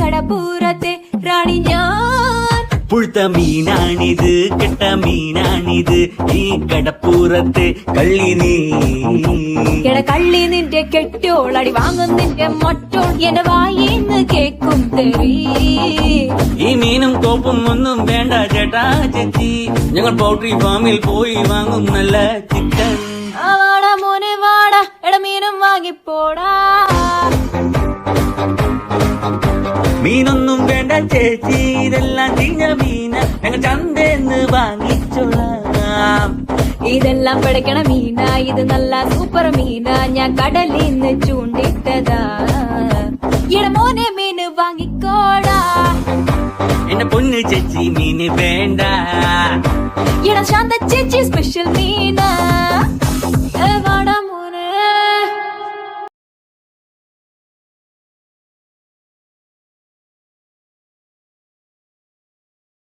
കടപ്പൂരത്തെ റാണി ഞാൻ. പുഴുത്ത മീനാണിത് കെട്ട മീനാണിത്. ഈ കടപ്പൂരത്തെ കള്ളി നീ. എട കള്ളി നിന്റെ കെട്ടോൾ അടി വാങ്ങും നിന്റെ മറ്റോൾ എന്റെ വായിന്ന് കേക്കും തെറി. ഈ മീനും കോപ്പും ഒന്നും വേണ്ട ചേട്ടാ ചേച്ചി. ഞങ്ങൾ പൗട്രി ഫാമിൽ പോയി വാങ്ങും നല്ല ചിക്കൻ. ആവാടാ വാടാ മോനെ വാടാ. എട മീനും വാങ്ങിപ്പോടാ. മീനൊന്നും വേണ്ട ചേച്ചി ഇതെല്ലാം ചീഞ്ഞ മീന. ഞങ്ങൾ ചന്തേന്ന് വാങ്ങിച്ചോളാം. ഇതെല്ലാം പിടയ്ക്കണ മീന ഇത് നല്ല സൂപ്പർ മീന. ഞാൻ കടലിൽ നിന്ന് ചൂണ്ടിട്ടതാ. ഇടമോനെ മീന് വാങ്ങിക്കോടാ. എന്റെ പൊന്ന് ചേച്ചി മീന് വേണ്ട. എടാ ശാന്ത ചേച്ചി സ്പെഷ്യൽ മീന.